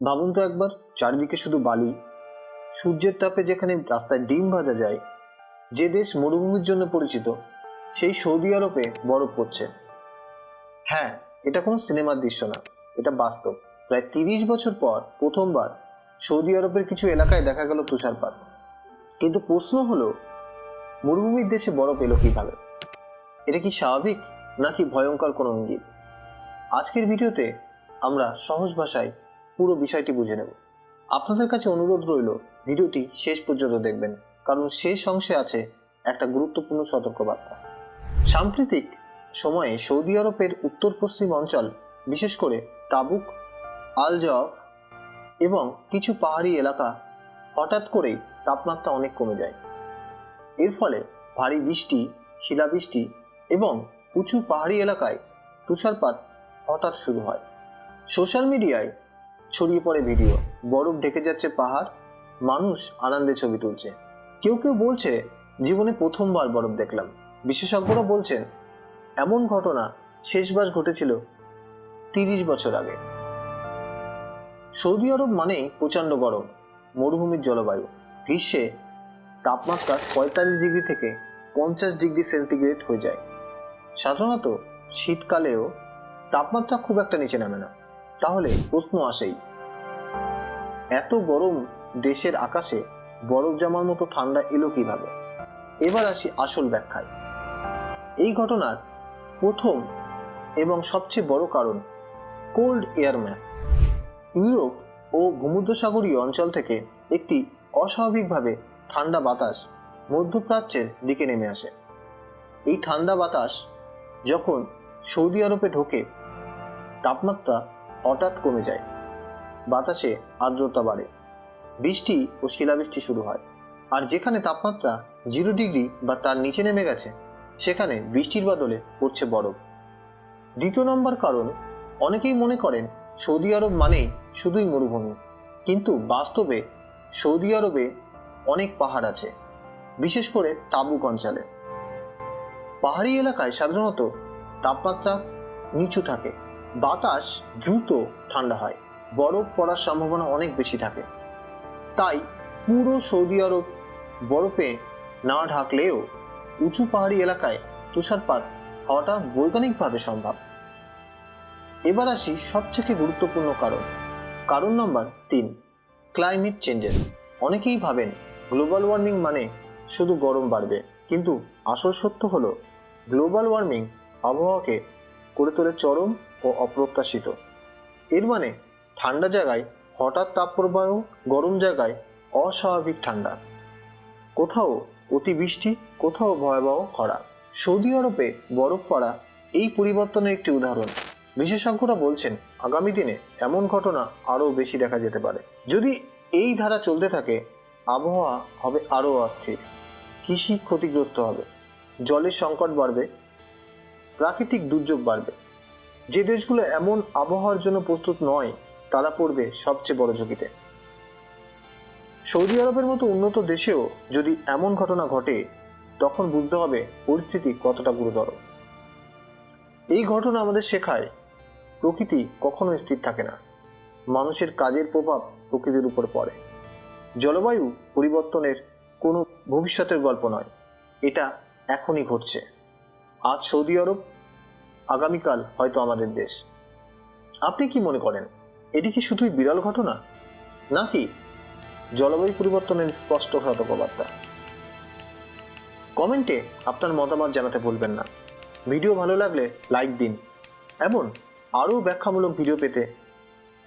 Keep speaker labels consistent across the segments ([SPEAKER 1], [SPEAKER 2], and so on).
[SPEAKER 1] ভাবুন তো একবার, চারিদিকে শুধু বালি। সূর্যের তাপে যেখানে রাস্তায় ডিম ভাজা যায়, যে দেশ মরুভূমির জন্য পরিচিত, সেই সৌদি আরবে বরফ পড়ছে। হ্যাঁ এটা কোনো সিনেমার দৃশ্য না, এটা বাস্তব। প্রায় তিরিশ বছর পর প্রথমবার সৌদি আরবের কিছু এলাকায় দেখা গেল তুষারপাত। কিন্তু প্রশ্ন হলো, মরুভূমির দেশে বরফ এলো কীভাবে? এটা কি স্বাভাবিক, নাকি ভয়ঙ্কর কোনো ইঙ্গিত? আজকের ভিডিওতে আমরা সহজ ভাষায় পুরো বিষয়টি বুঝে নেব। আপনাদের কাছে অনুরোধ রইল, ভিডিওটি শেষ পর্যন্ত দেখবেন, কারণ শেষ অংশে আছে একটা গুরুত্বপূর্ণ সতর্কবার্তা। সাম্প্রতিক সময়ে সৌদি আরবের উত্তর পশ্চিম অঞ্চল, বিশেষ করে তাবুক আল জফ এবং কিছু পাহাড়ি এলাকা হঠাৎ করেই তাপমাত্রা অনেক কমে যায়। এর ফলে ভারী বৃষ্টি, শিলাবৃষ্টি এবং উঁচু পাহাড়ি এলাকায় তুষারপাত হঠাৎ শুরু হয়। সোশ্যাল মিডিয়ায় ছড়িয়ে পড়ে ভিডিও। বরফ ঢেকে যাচ্ছে পাহাড়, মানুষ আনন্দে ছবি তুলছে। কেউ কেউ বলছে, জীবনে প্রথমবার বরফ দেখলাম। বিশেষজ্ঞরা বলছেন, এমন ঘটনা শেষবার ঘটেছিল তিরিশ বছর আগে। সৌদি আরব মানেই প্রচণ্ড গরম, মরুভূমির জলবায়ু। গ্রীষ্মে তাপমাত্রা পঁয়তাল্লিশ ডিগ্রি থেকে পঞ্চাশ ডিগ্রি সেন্টিগ্রেড হয়ে যায়। সাধারণত শীতকালেও তাপমাত্রা খুব একটা নিচে নামে না। তাহলে প্রশ্ন আসেই এত গরম দেশের আকাশে বরফ জামার মতো ঠান্ডা এলো কীভাবে? এবার আসি আসল ব্যাখ্যায়। এই ঘটনার প্রথম এবং সবচেয়ে বড় কারণ কোল্ড এয়ার ম্যাস ইউরোপ ও ভূমধ্যসাগরীয় অঞ্চল থেকে একটি অস্বাভাবিকভাবে ঠান্ডা বাতাস মধ্যপ্রাচ্যের দিকে নেমে আসে। এই ঠান্ডা বাতাস যখন সৌদি আরবে ঢোকে, তাপমাত্রা হঠাৎ কমে যায়। বাতাসে আর্দ্রতা বাড়ে। বৃষ্টি ও শিলাবৃষ্টি শুরু হয়। আর যেখানে তাপমাত্রা জিরো ডিগ্রি বা তার নিচে নেমে গেছে, সেখানে বৃষ্টির বদলে পড়ছে বরফ। দ্বিতীয় নম্বর কারণ, অনেকেই মনে করেন সৌদি আরব মানেই শুধুই মরুভূমি। কিন্তু বাস্তবে সৌদি আরবে অনেক পাহাড় আছে, বিশেষ করে তাবুক অঞ্চলে। পাহাড়ি এলাকায় সাধারণত তাপমাত্রা নিচু থাকে, বাতাস দ্রুত ঠান্ডা হয়। বরফ পড়ার সম্ভাবনা অনেক বেশি থাকে। তাই পুরো সৌদি আরব বরফে না ঢাকলেও উঁচু পাহাড়ি এলাকায় তুষারপাত হওয়াটা বৈজ্ঞানিকভাবে সম্ভব। এবার আসি সবথেকে গুরুত্বপূর্ণ কারণ। কারণ নম্বর তিন, ক্লাইমেট চেঞ্জেস। অনেকেই ভাবেন গ্লোবাল ওয়ার্মিং মানে শুধু গরম বাড়বে, কিন্তু আসল সত্য হলো গ্লোবাল ওয়ার্মিং আবহাওয়াকে করে তোলে চরম ও অপ্রত্যাশিত। এর মানে ঠান্ডা জায়গায়, হঠাৎ তাপপ্রবাহ গরম জায়গায়, অস্বাভাবিক ঠান্ডা। কোথাও অতিবৃষ্টি, কোথাও ভয়াবহ খরা। সৌদি আরবে বরফ পড়া এই পরিবর্তনের একটি উদাহরণ। বিশেষজ্ঞরা বলছেন, আগামী দিনে এমন ঘটনা আরও বেশি দেখা যেতে পারে। যদি এই ধারা চলতে থাকে, আবহাওয়া হবে আরও অস্থির। কৃষি ক্ষতিগ্রস্ত হবে। জলের সংকট বাড়বে। প্রাকৃতিক দুর্যোগ বাড়বে। যে দেশগুলো এমন আবহাওয়ার জন্য প্রস্তুত নয় তারা পড়বে সবচেয়ে বড় ঝুঁকিতে। সৌদি আরবের মতো উন্নত দেশেও যদি এমন ঘটনা ঘটে, তখন বুঝতে হবে পরিস্থিতি কতটা গুরুতর। এই ঘটনা আমাদের শেখায় প্রকৃতি কখনো স্থির থাকে না। মানুষের কাজের প্রভাব প্রকৃতির উপর পড়ে। জলবায়ু পরিবর্তনের কোনো ভবিষ্যতের গল্প নয়, এটা এখনই ঘটছে। আজ সৌদি আরব, আগামীকাল হয়তো আমাদের দেশ। আপনি কি মনে করেন? এটি কি শুধুই বিরল ঘটনা? নাকি জলবায়ু পরিবর্তনের স্পষ্ট সতর্কবার্তা কমেন্টে আপনার মতামত জানাতে ভুলবেন না। ভিডিও ভালো লাগলে লাইক দিন এবং আরও ব্যাখ্যামূলক ভিডিও পেতে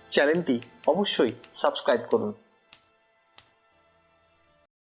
[SPEAKER 1] চ্যানেলটি অবশ্যই সাবস্ক্রাইব করুন।